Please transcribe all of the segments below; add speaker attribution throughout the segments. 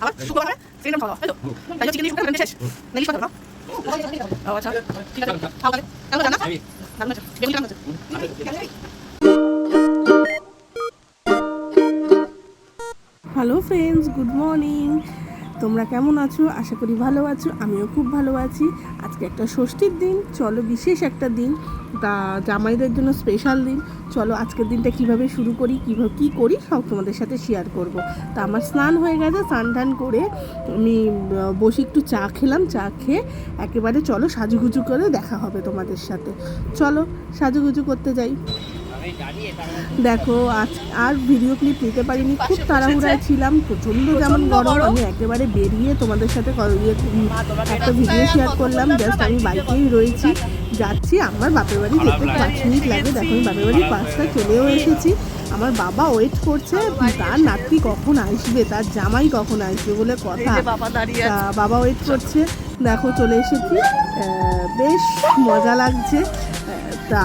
Speaker 1: আবার শুক্রবার ফ্রিডম খাওয়া তাই তো তাই চিকেন শুকো রান্না শেষ নালিশ কথা আচ্ছা ঠিক আছে খাওয়া দাওয়া জানা বেগুন কেমন
Speaker 2: হ্যালো ফ্রেন্ডস গুড মর্নিং তোমরা কেমন আছো? আশা করি ভালো আছো। আমিও খুব ভালো আছি। আজকে একটা ষষ্ঠীর দিন। চলো বিশেষ একটা দিন। তা জামাইদের জন্য স্পেশাল দিন। চলো আজকের দিনটা কীভাবে শুরু করি, কীভাবে কী করি, সব তোমাদের সাথে শেয়ার করব। তা আমার স্নান হয়ে গেছে, স্নান টান করে আমি বসে একটু চা খেলাম। চা খেয়ে একেবারে চলো সাজুগুজু করে দেখা হবে তোমাদের সাথে। চলো সাজুগুজু করতে যাই। দেখো আজ আর ভিডিও ক্লিপ নিতে পারিনি খুব তাড়াহুড়ায় ছিলাম প্রচণ্ড যেমন গরম আমি একেবারে বেরিয়ে তোমাদের সাথে ইয়ে, একটা ভিডিও শেয়ার করলাম জাস্ট আমি বাইকেই রয়েছি। যাচ্ছি আমার বাপের বাড়ি যেতে পাঁচ মিনিট লাগে দেখো আমি বাপের বাড়ির পাঁচটা চলেও এসেছি। আমার বাবা ওয়েট করছে তার নাতি কখন আসবে তার জামাই কখন আসবে বলে কথা।
Speaker 1: বাবা দাঁড়িয়ে
Speaker 2: তা বাবা ওয়েট করছে। দেখো চলে এসেছি। আহ, বেশ মজা লাগছে। তা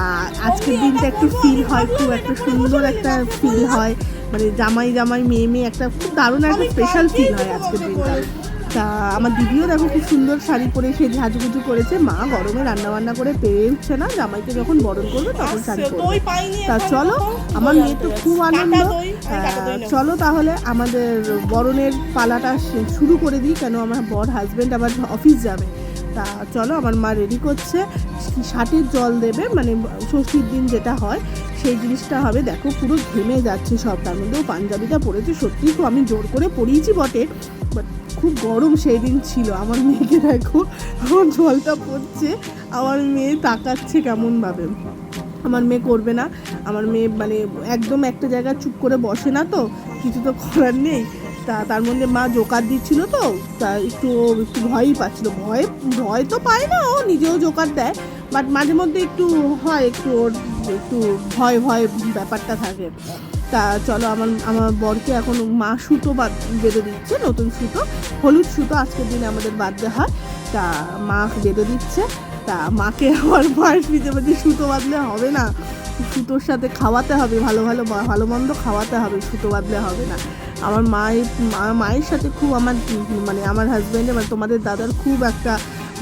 Speaker 2: আজকের দিনটা একটু ফিল হয় খুব একটা সুন্দর একটা ফিল হয়। মানে জামাই জামাই মেয়ে মেয়ে একটা খুব দারুণ একটা স্পেশাল ফিল হয় আজকের দিনটা। তা আমার দিদিও দেখো খুব সুন্দর শাড়ি পরে সে ঝাঁঝুগুজু করেছে। মা গরমে রান্না বান্না করে পেরে উঠছে না? জামাইকে যখন বরণ করবে তখন শাড়ি পরবে। তা চলো আমার মেয়ে তো খুব আনন্দ। চলো তাহলে আমাদের বরণের পালাটা শুরু করে দিই কেন আমার বর হাজবেন্ড আবার অফিস যাবে। তা চলো, আমার মা রেডি করছে। ষাটের জল দেবে মানে ষষ্ঠীর দিন যেটা হয়, সেই জিনিসটা হবে। দেখো, পুরো ঘেমে যাচ্ছে সব। তার মধ্যেও পাঞ্জাবিটা পরেছে সত্যি খুব আমি জোর করে পরিয়েছি বটে বাট খুব গরম সেই দিন ছিল। আমার মেয়েকে দেখো, আমার জলটা পড়ছে, আমার মেয়ে তাকাচ্ছে কেমনভাবে। আমার মেয়ে করবে না। আমার মেয়ে মানে একদম একটা জায়গায় চুপ করে বসে না তো, কিছু তো করার নেই। তা তার মধ্যে মা জোকার দিচ্ছিল তো, তা একটু একটু ভয়ই পাচ্ছিল। ভয় ভয় তো পায় না, ও নিজেও জোকার দেয়। বাট মাঝে মধ্যে একটু হয়, একটু ওর, একটু ভয় ভয় ব্যাপারটা থাকে। তা চলো, আমার আমার বরকে এখন মা সুতো বাদ বেঁধে দিচ্ছে, নতুন সুতো। হলুদ সুতো, আজকের দিনে আমাদের বাঁধতে হয়। তা মা বেঁধে দিচ্ছে। তা মাকে আমার মায়ের পিঠে পিঠে সুতো বাঁধলে হবে না। সুতোর সাথে খাওয়াতে হবে, ভালো ভালো ভালো মন্দ খাওয়াতে হবে, সুতো বাঁধলে হবে না। আমার মায়ের মায়ের সাথে খুব আমার মানে আমার হাজব্যান্ডের মানে তোমাদের দাদার খুব একটা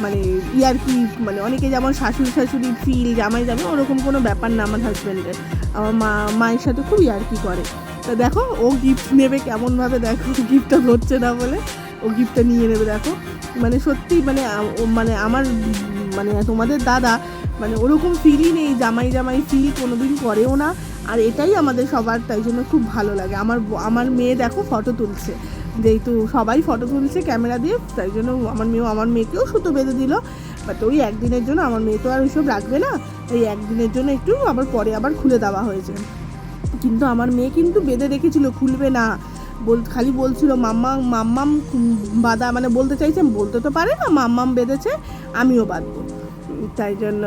Speaker 2: মানে ইয়ার কি মানে অনেকে যেমন শাশুড়ি শাশুড়ি ফিল জামাই জামাই, ওরকম কোনো ব্যাপার না আমার হাজব্যান্ডের আমার মা, মায়ের সাথে খুব ইয়ার্কি করে। তা দেখো, ও গিফট নেবে কেমনভাবে, দেখো গিফটটা ধরছে না বলে, ও গিফটটা নিয়ে নেবে, দেখো। মানে সত্যি মানে মানে আমার মানে তোমাদের দাদা মানে ওরকম ফিলই নেই, জামাই জামাই ফিল কোনোদিন করেও না। আর এটাই আমাদের সবার, তাই জন্য খুব ভালো লাগে। আমার আমার মেয়ে দেখো ফটো তুলছে। যেহেতু সবাই ফটো তুলছে ক্যামেরা দিয়ে, তাই জন্য আমার মেয়েও, আমার মেয়েকেও সুতো বেঁধে দিল। বাট ওই একদিনের জন্য আমার মেয়ে তো আর ওইসব রাখবে না। এই একদিনের জন্য একটু আবার পরে আবার খুলে দেওয়া হয়েছে। কিন্তু আমার মেয়ে কিন্তু বেঁধে রেখেছিল, খুলবে না। বল, খালি বলছিল, মাম্মা, মাম্মাম বাঁধা। মানে বলতে চাইছে বলতে তো পারে না, মাম্মাম বেঁধেছে, আমিও বাঁধবো। তাই জন্য,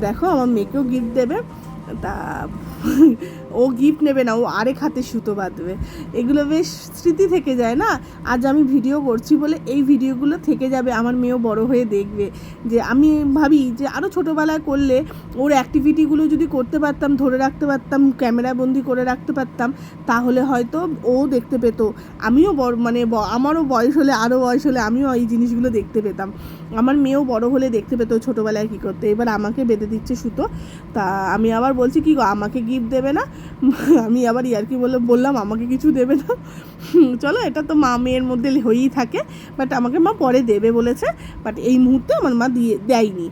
Speaker 2: দেখো, আমার মেয়েকেও গিফট দেবে। তা ও গিফট নেবে না, ও আরেক হাতে সুতো বাঁধবে। এগুলো বেশ স্মৃতি থেকে যায় না? আজ আমি ভিডিও করছি বলে এই ভিডিওগুলো থেকে যাবে, আমার মেয়েও বড় হয়ে দেখবে। যে আমি ভাবি যে আরও ছোটোবেলায় করলে ওর অ্যাক্টিভিটিগুলো যদি করতে পারতাম, ধরে রাখতে পারতাম ক্যামেরা বন্দি করে রাখতে পারতাম, তাহলে হয়তো ও দেখতে পেতো। আমিও বড় মানে আমারও বয়স হলে আরও বয়স হলে আমিও এই জিনিসগুলো দেখতে পেতাম। আমার মেয়েও বড় হলে দেখতে পেতো ছোটোবেলায় কী করতে। এবার আমাকে বেঁধে দিচ্ছে সুতো। তা আমি আবার বলছি, কি আমাকে গিফট দেবে না? আমি আবার ইয়ার্কি বলে বললাম, আমাকে কিছু দেবে না। চলো, এটা তো মা মেয়ের মধ্যে হয়েই থাকে বাট আমাকে মা পরে দেবে বলেছে বাট এই মুহূর্তে আমার মা দিয়ে, দেয়নি।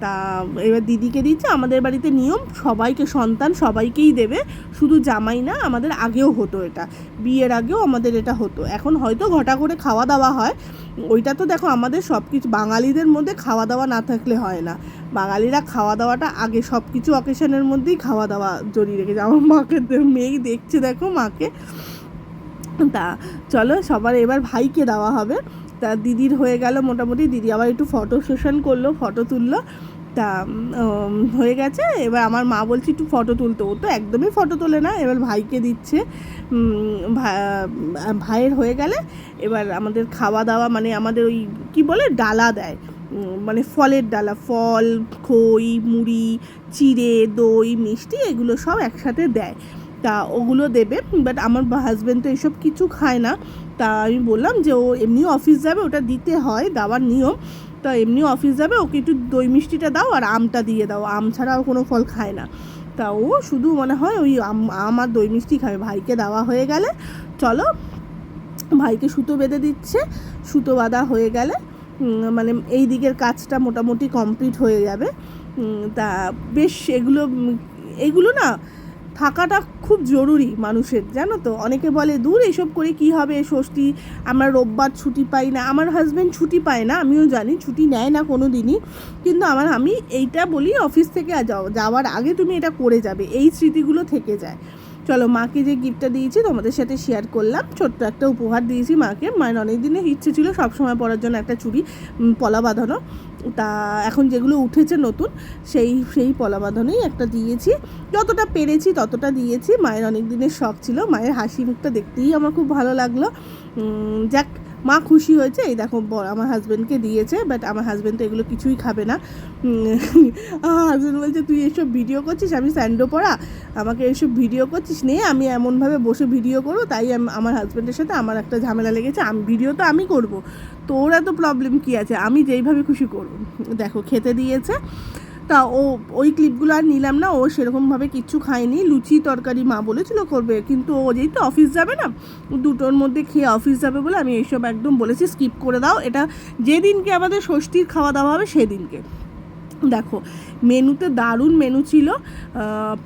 Speaker 2: তা এবার দিদিকে দিচ্ছে, আমাদের বাড়িতে নিয়ম, সবাইকে সন্তান সবাইকেই দেবে, শুধু জামাই না, আমাদের আগেও হতো এটা। বিয়ের আগেও আমাদের এটা হতো। এখন হয়তো ঘটা করে খাওয়া দাওয়া হয় ওইটা তো দেখো আমাদের সব কিছু বাঙালিদের মধ্যে খাওয়া দাওয়া না থাকলে হয় না। বাঙালিরা খাওয়া দাওয়াটা আগে সব কিছু অকেশনের মধ্যেই খাওয়া দাওয়া জড়িয়ে রেখেছে। আমার মাকে, মেয়েই দেখছে দেখো মাকে। তা চলো সবার এবার ভাইকে দেওয়া হবে। তা দিদির হয়ে গেল মোটামুটি, দিদি আবার একটু ফটো সেশন করল ফটো তুললো। তা হয়ে গেছে। এবার আমার মা বলছে, একটু ফটো তুলতে। ও তো একদমই ফটো তোলে না। এবার ভাইকে দিচ্ছে। ভাইয়ের হয়ে গেলে এবার আমাদের খাওয়া দাওয়া মানে আমাদের ওই কি বলে? ডালা দেয়। মানে ফলের ডালা, ফল, খই, মুড়ি, চিড়ে, দই, মিষ্টি এগুলো সব একসাথে দেয়। তা ওগুলো দেবে। বাট আমার হাজব্যান্ড তো এসব কিছু খায় না। তা আমি বললাম যে, ও এমনিও অফিস যাবে, ওটা দিতে হয়, দেওয়ার নিয়ম। তা এমনিও অফিস যাবে, ওকে একটু দই মিষ্টিটা দাও আর আমটা দিয়ে দাও। আম ছাড়া কোনো ফল খায় না। তা ও শুধু মনে হয় ওই আম আম আর দই মিষ্টি খাবে। ভাইকে দেওয়া হয়ে গেলে, চলো। ভাইকে সুতো বেঁধে দিচ্ছে, সুতো বাঁধা হয়ে গেলে মানে এই দিকের কাজটা মোটামুটি কমপ্লিট হয়ে যাবে। তা বেশ এগুলো এগুলো না থাকাটা খুব জরুরি মানুষের, জানো তো? অনেকে বলে, দূর এসব করে কি হবে ষষ্ঠী? আমরা রোববার ছুটি পাই না। আমার হাজব্যান্ড ছুটি পায় না, আমিও জানি, ছুটি নেয় না কোনো দিনই কিন্তু আমার, আমি এইটা বলি অফিস থেকে যাওয়ার আগে তুমি এটা করে যাবে, এই স্মৃতিগুলো থেকে যায়। চলো, মাকে যে গিফটটা দিয়েছি, তোমাদের সাথে শেয়ার করলাম। ছোট্ট একটা উপহার দিয়েছি মাকে। মায়ের অনেক দিনের ইচ্ছে ছিল সবসময় পরার জন্য একটা চুড়ি পলা বাঁধানো। তা এখন যেগুলো উঠেছে নতুন, সেই সেই পলা বাঁধনেই একটা দিয়েছি। যতটা পেরেছি ততটা দিয়েছি। মায়ের অনেক দিনের শখ ছিল। মায়ের হাসি মুখটা দেখতেই আমার খুব ভালো লাগল। যাক মা খুশি হয়েছে, এই দেখো আমার হাজব্যান্ডকে দিয়েছে বাট আমার হাজব্যান্ড তো এগুলো কিছুই খাবে না। আমার হাজব্যান্ড বলছে, তুই এসব ভিডিও করছিস? আমি স্যান্ডো পড়া আমাকে এসব ভিডিও করছিস? নে, আমি এমনভাবে বসে ভিডিও করব, তাই আম- আমার হাজব্যান্ডের সাথে আমার একটা ঝামেলা লেগেছে, আমি ভিডিও তো আমি করব। তোর এত প্রবলেম কী আছে? আমি যেইভাবে খুশি করব। দেখো, খেতে দিয়েছে। তা ও, ওই ক্লিপগুলো আর নিলাম না, ও সেরকমভাবে কিচ্ছু খায়নি। লুচি তরকারি মা বলেছিল করবে, কিন্তু ও যেই তো অফিস যাবে না, দুটোর মধ্যে খেয়ে অফিস যাবে বলে আমি এইসব একদম বলেছি স্কিপ করে দাও। এটা যেদিনকে আমাদের ষষ্ঠীর খাওয়া দাওয়া হবে, সেদিনকে। দেখো, মেনুতে দারুণ মেনু ছিল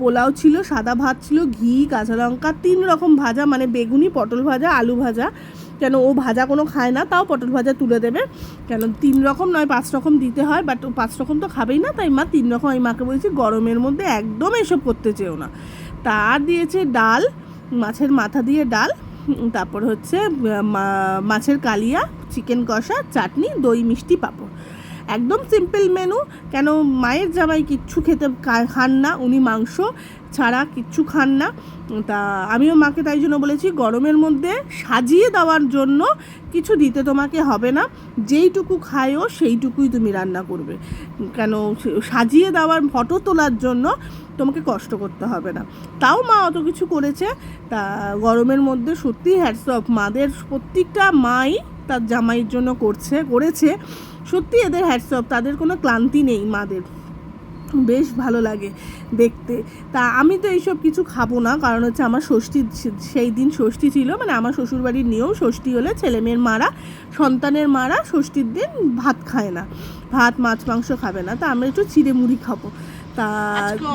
Speaker 2: পোলাও ছিল, সাদা ভাত ছিল, ঘি, কাঁচা লঙ্কা, তিন রকম ভাজা মানে বেগুনি, পটল ভাজা, আলু ভাজা। কেন ও ভাজা কোনো খায় না, তাও পটল ভাজা তুলে দেবে। কেন তিন রকম নয়, পাঁচ রকম দিতে হয় বাট পাঁচ রকম তো খাবেই না, তাই মা তিন রকম, আমি মাকে বলছি গরমের মধ্যে একদম এসব করতে চেও না। তার দিয়েছে ডাল, মাছের মাথা দিয়ে ডাল, তারপর হচ্ছে মাছের কালিয়া, চিকেন কষা, চাটনি, দই, মিষ্টি, পাঁপড়। একদম সিম্পল মেনু কেন মায়ের জামাই কিচ্ছু খেতে খান না, উনি মাংস ছাড়া কিচ্ছু খান না। তা আমিও মাকে তাই জন্য বলেছি, গরমের মধ্যে সাজিয়ে দেওয়ার জন্য কিছু দিতে তোমাকে হবে না। যেইটুকু খায়ও সেইটুকুই তুমি রান্না করবে। কেন সাজিয়ে দেওয়ার, ফটো তোলার জন্য তোমাকে কষ্ট করতে হবে না। তাও মা অত কিছু করেছে। তা গরমের মধ্যে সত্যি হ্যাটস অফ মাদের প্রত্যেকটা মাই তার জামাইয়ের জন্য করছে, করেছে। সত্যি এদের হ্যাটসঅফ তাদের কোনো ক্লান্তি নেই মাদের। বেশ ভালো লাগে দেখতে। তা আমি তো এইসব কিছু খাব না কারণ হচ্ছে আমার ষষ্ঠী সেই দিন ষষ্ঠী ছিল মানে আমার শ্বশুরবাড়ির নিয়েও ষষ্ঠী হলে ছেলে মেয়ের মারা সন্তানের মারা ষষ্ঠীর দিন ভাত খায় না ভাত মাছ মাংস খাবে না। তা আমরা একটু চিড়ে মুড়ি খাব। তা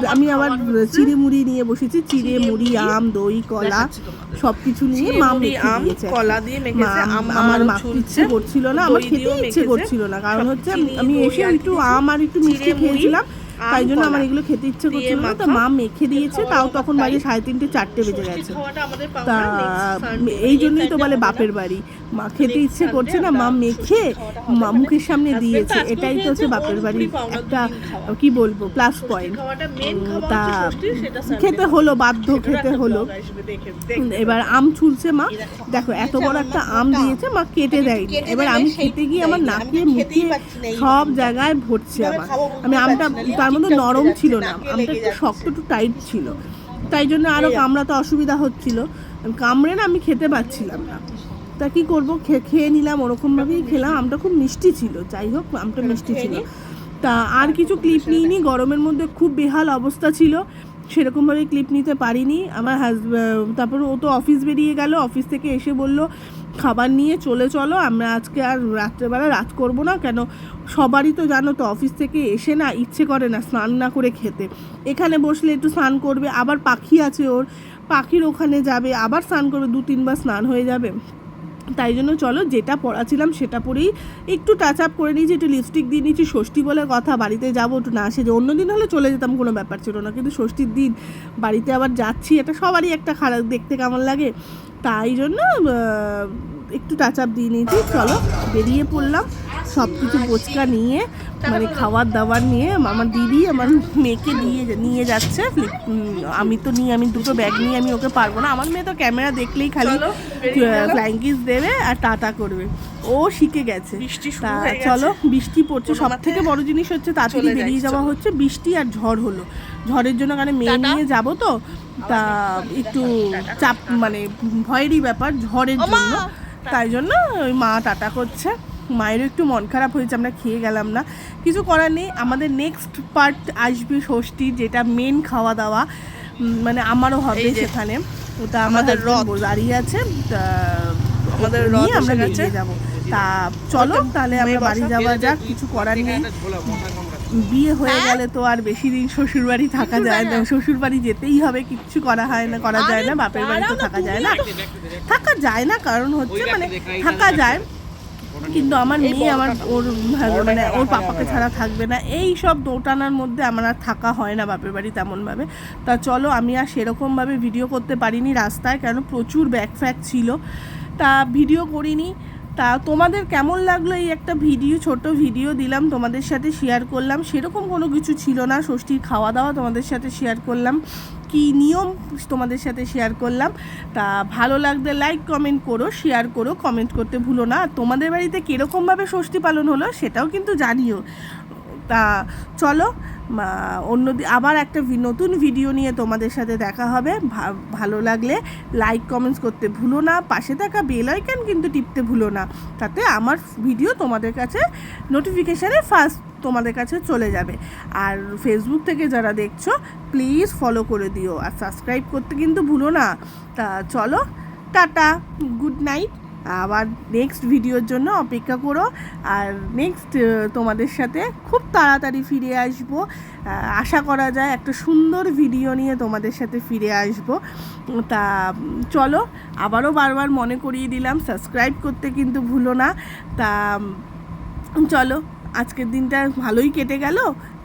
Speaker 2: আমি আবার চিড়ে মুড়ি নিয়ে বসেছি চিড়ে মুড়ি আম দই কলা সব কিছু নিয়ে মা
Speaker 1: আম, কলা দিয়ে মেখেছে,
Speaker 2: মা- আমার
Speaker 1: আরও
Speaker 2: ইচ্ছে করছিল না আমার খেতে ইচ্ছে করছিল না কারণ হচ্ছে আমি এসে একটু আম আর একটু মিষ্টি খেয়েছিলাম। তাই জন্য আমার এগুলো খেতে ইচ্ছে করছিল না। তো মা মেখে দিয়েছে তাও তখন। বাজে সাড়ে তিনটে চারটে বেজে গেছে। তা এই জন্যই তো বলে বাপের বাড়ি। মা খেতে ইচ্ছে করছে না মা মেখে। মা মুখের সামনে দিয়েছে। এটাই তো হচ্ছে বাপের বাড়ির একটা কি বলব প্লাস পয়েন্ট তা খেতে হলো বাধ্য খেতে হলো। এবার আম ছুলছে মা।
Speaker 1: দেখো,
Speaker 2: এত বড় একটা আম। দিয়েছে মা কেটে দেয়নি। এবার আমি খেতে গিয়ে আমার। নাকে মুখে সব জায়গায় ভরছে। আমার আমি আমটা তার মধ্যে নরম ছিল না। আমটা একটু শক্ত একটু টাইট ছিল। তাই জন্য আরও কামড়াতে অসুবিধা হচ্ছিল। কামড়ে না আমি খেতে পাচ্ছিলাম না। তা কী করব? খে- খেয়ে নিলাম ওরকমভাবেই খেলাম। আমটা খুব মিষ্টি ছিল। যাই হোক আমটা মিষ্টি ছিল। তা আর কিছু ক্লিপ নিইনি। গরমের মধ্যে খুব বেহাল অবস্থা ছিল। সেরকমভাবে ক্লিপ নিতে পারিনি। আমার হাজব্যান্ড তারপর ও তো অফিস বেরিয়ে গেল। অফিস থেকে এসে বলল খাবার নিয়ে চলে চলো, আমরা আজকে আর রাত্রেবেলা রাত করব না, কেন সবারই তো জানো তো অফিস থেকে এসে না ইচ্ছে করে না স্নান না করে খেতে। এখানে বসলে একটু স্নান করবে, আবার পাখি আছে ওর, পাখির ওখানে যাবে, আবার স্নান করবে দু তিনবার স্নান হয়ে যাবে। তাই জন্য চলো যেটা পড়াছিলাম সেটা পরেই একটু টাচ আপ করে নিয়েছি, একটু লিপস্টিক দিয়ে নিয়েছি, ষষ্ঠী বলে কথা, বাড়িতে যাব, একটু না সেজে। অন্য দিন হলে চলে যেতাম, কোনো ব্যাপার ছিল না। কিন্তু ষষ্ঠীর দিন বাড়িতে আবার যাচ্ছি, এটা সবারই একটা খারাপ, দেখতে কেমন লাগে। তাই জন্য একটু টাচ আপ দিয়ে নিয়েছি। চলো বেরিয়ে পড়লাম। সব কিছু বোচকা নিয়ে মানে খাবার দাবার নিয়ে আমার দিদি আমার মেয়েকে দিয়ে নিয়ে যাচ্ছে। আমি তো নিয়ে আমি দুটো ব্যাগ নিয়ে আমি ওকে পারব না। আমার মেয়ে তো ক্যামেরা দেখলেই খালি ফ্লাইং কিস দেবে আর টাটা করবে। ও শিখে গেছে। চলো বৃষ্টি পড়ছে। সব থেকে বড় জিনিস হচ্ছে তাড়াতাড়ি বেরিয়ে যাওয়া হচ্ছে। বৃষ্টি আর ঝড় হলো। ঝড়ের জন্য কারণে মেয়ে নিয়ে যাব তো? তা একটু চাপ মানে ভয়েরই ব্যাপার ঝড়ের জন্য। তাই জন্য ওই মা টাটা করছে। মায়েরও একটু মন খারাপ হয়েছে আমরা খেয়ে গেলাম না। কিছু করার নেই আমাদের নেক্সট পার্ট আসবে ষষ্ঠী যেটা মেন খাওয়া দাওয়া মানে আমারও হবে সেখানে। ওটা
Speaker 1: আমাদের
Speaker 2: দাঁড়িয়ে আছে।
Speaker 1: আমাদের
Speaker 2: আমরা বেরিয়ে যাব। তা চলো তাহলে আমরা বাড়ি যাওয়া যাক। কিছু করার নেই। বিয়ে হয়ে
Speaker 1: হ্যাঁ?
Speaker 2: গেলে তো আর বেশি দিন শ্বশুর বাড়ি থাকা যায় না। শ্বশুর বাড়ি যেতেই হবে কিচ্ছু করা হয় না করা যায় না বাপের বাড়ি তো থাকা যায় না। থাকা যায় না কারণ হচ্ছে মানে থাকা যায়। কিন্তু আমার মেয়ে আমার ওর মানে ওর পাপাকে ছাড়া থাকবে না। এই সব দৌটানার মধ্যে আমার আর থাকা হয় না বাপের বাড়ি তেমনভাবে। তা চলো আমি আর সেরকমভাবে ভিডিও করতে পারিনি রাস্তায় কেন প্রচুর ব্যাক ফ্যাক ছিল। তা ভিডিও করিনি। তা তোমাদের কেমন লাগল এই একটা ভিডিও ছোট ভিডিও দিলাম, তোমাদের সাথে শেয়ার করলাম। সেরকম কোনো কিছু ছিল না, ষষ্ঠীর খাওয়া দাওয়া তোমাদের সাথে শেয়ার করলাম। কি নিয়ম তোমাদের সাথে শেয়ার করলাম। তা ভালো লাগলে লাইক কমেন্ট করো শেয়ার করো কমেন্ট করতে ভুলো না। তোমাদের বাড়িতে কীরকমভাবে ষষ্ঠী পালন হলো সেটাও কিন্তু জানিও। তা চলো অন্য আবার একটা নতুন ভিডিও নিয়ে তোমাদের সাথে দেখা হবে। ভালো লাগলে লাইক কমেন্টস করতে ভুলো না। পাশে থাকা বেল আইকন কিন্তু টিপতে ভুলো না। তাতে আমার ভিডিও তোমাদের কাছে নোটিফিকেশানে ফার্স্ট তোমাদের কাছে চলে যাবে। আর ফেসবুক থেকে যারা দেখছ প্লিজ ফলো করে দিও। আর সাবস্ক্রাইব করতে কিন্তু ভুলো না। তা চলো, টাটা গুড নাইট আবার নেক্সট ভিডিওর জন্য অপেক্ষা করো। আর নেক্সট তোমাদের সাথে খুব তাড়াতাড়ি ফিরে আসব। আশা করা যায় একটা সুন্দর ভিডিও নিয়ে তোমাদের সাথে ফিরে আসব। তা, চলো, আবারও বারবার মনে করিয়ে দিলাম সাবস্ক্রাইব করতে কিন্তু ভুলো না। তা, চলো, আজকের দিনটা ভালোই কেটে গেল।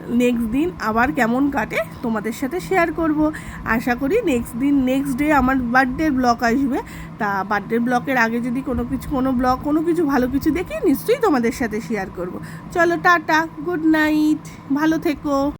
Speaker 2: নেক্সট দিন আবার কেমন কাটে তোমাদের সাথে শেয়ার করব। আশা করি নেক্সট দিন নেক্সট ডে আমার বার্থডের ব্লগ আসবে। তা বার্থডে ব্লকের আগে যদি কোনো কিছু, কোনো ব্লগ কোনো কিছু ভালো কিছু দেখি, নিশ্চয়ই তোমাদের সাথে শেয়ার করব। চলো টাটা গুড নাইট ভালো থেকো।